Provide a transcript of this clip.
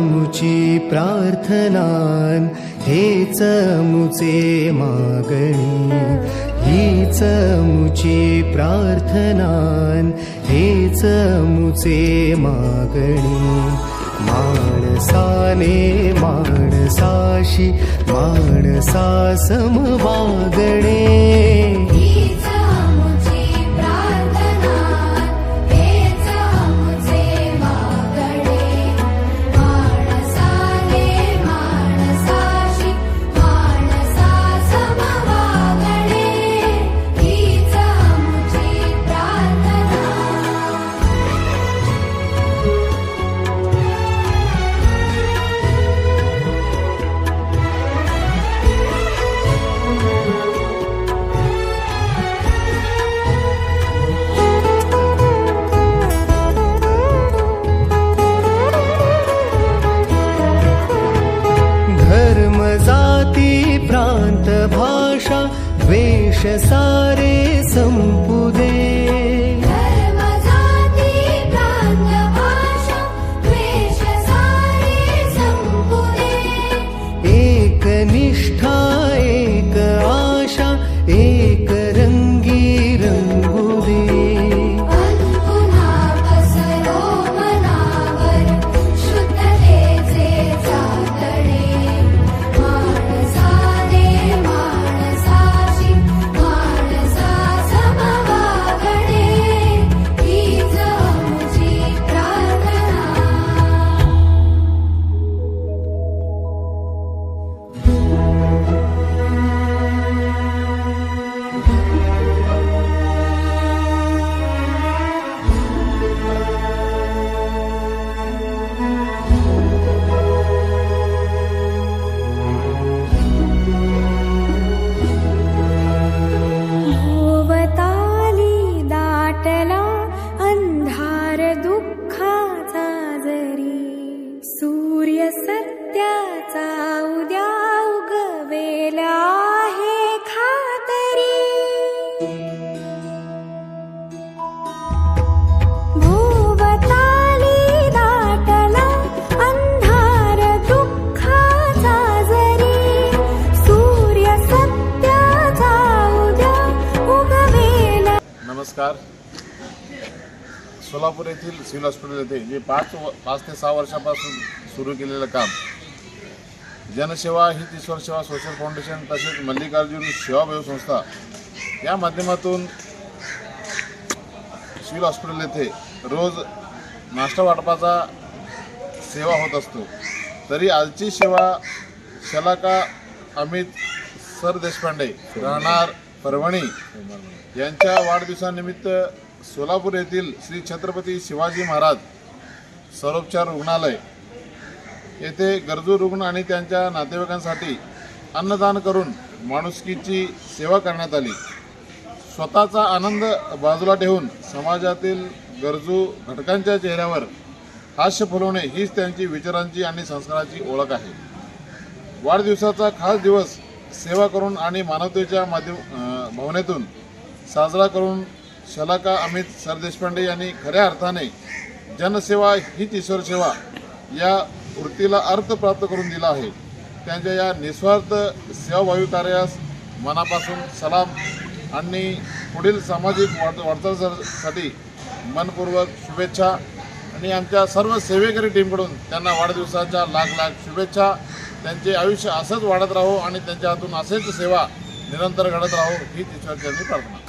मुची प्रार्थनान हेच मुचे मागणी. हीच चमुची प्रार्थनान हेच चमुचे मागणी. माणसाने माणसाशी माणसा समवागणे सारे सम्पुदे नमस्कार. सोलापूर येथील सिव्हिल हॉस्पिटल येथे जे पाच व पाच ते सहा वर्षापासून सुरू केलेलं काम जनसेवा ही ईश्वर सेवा सोशल फाउंडेशन तसेच मल्लिकार्जुन सेवाभावी संस्था या माध्यमातून सिव्हिल हॉस्पिटल येथे रोज नाश्ता वाटपाचा सेवा होत असतो. तरी आजची सेवा शलाका अमित सर देशपांडे राहणार परभणी यांच्या वाढदिवसानिमित्त सोलापूर येथील श्री छत्रपती शिवाजी महाराज सर्वोपचार रुग्णालय येथे गरजू रुग्ण आणि त्यांच्या नातेवाईकांसाठी अन्नदान करून माणुसकीची सेवा करण्यात आली. स्वतःचा आनंद बाजूला ठेवून समाजातील गरजू घटकांच्या चेहऱ्यावर हास्य फुलवणे हीच त्यांची विचारांची आणि संस्काराची ओळख आहे. वाढदिवसाचा खास दिवस सेवा करून आणि मानवतेच्या माध्यम भावनेतून साजरा करून शलाका अमित सरदेशपांडे यांनी खऱ्या अर्थाने जनसेवा हीच ईश्वर सेवा या वृत्तीला अर्थ प्राप्त करून दिला आहे. त्यांच्या या निस्वार्थ सेवाभावी कार्यास मनापासून सलाम आणि पुढील सामाजिक वाट वाटचालीसाठी मनपूर्वक शुभेच्छा आणि आमच्या सर्व सेवेकरी टीमकडून त्यांना वाढदिवसाच्या लाख लाख शुभेच्छा त्यांचे आयुष्य असंच वाढत राहो आणि त्यांच्या हातून असेच सेवा निरंतर घडत राहो ही ईश्वरचरणी प्रार्थना.